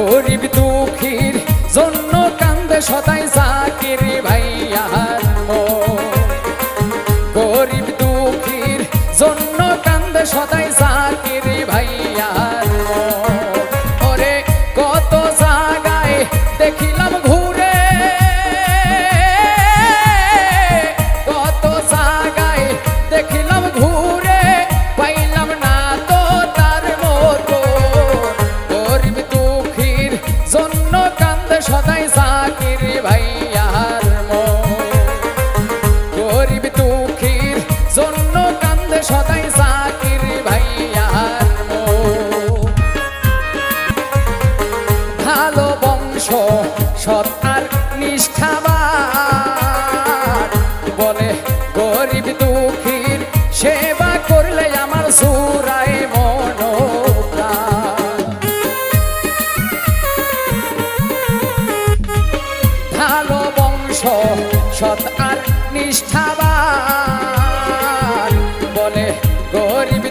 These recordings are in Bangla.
গরিব দুঃখীর জন্য কান্দে সদাই জাকির ভাইয়ার গরিব দুঃখীর জন্য কান্দে সদাই জাকির ভাইয়ার। ওরে কত জাগায় দেখিলাম ভালো বংশ, সৎ আর নিষ্ঠাবান। বলে গরিব দুঃখীর সেবা করলে আমার সুরায় মনোপ্রাণ ভালো বংশ, সৎ আর নিষ্ঠাবান। বলে গরিব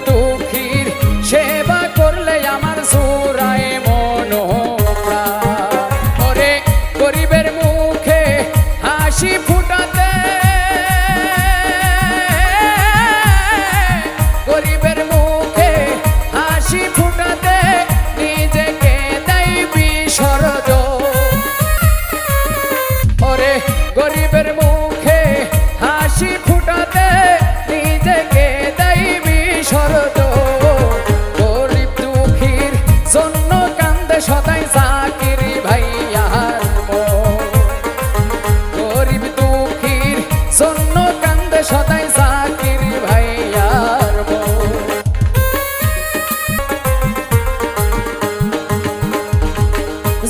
জন্য কান্দে সদাই জাকির ভাইয়ার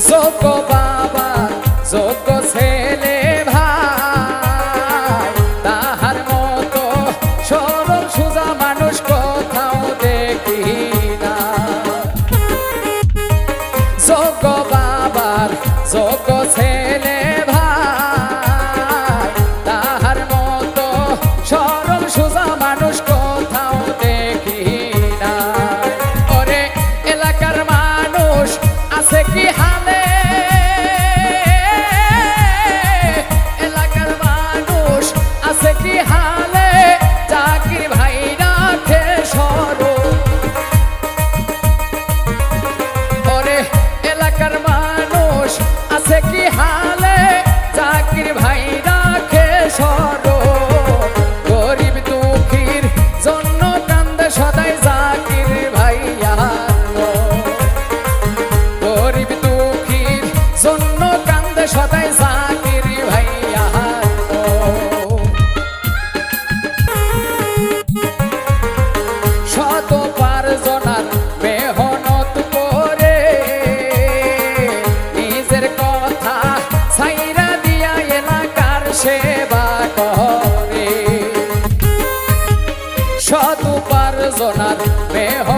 যোগ বাবা যোগ ছেলে ভাই, তাহার মতো সরল সুজা মানুষ কোথাও দেখি না। যোগ বাবার যোগ ছেলে সোনার মেহ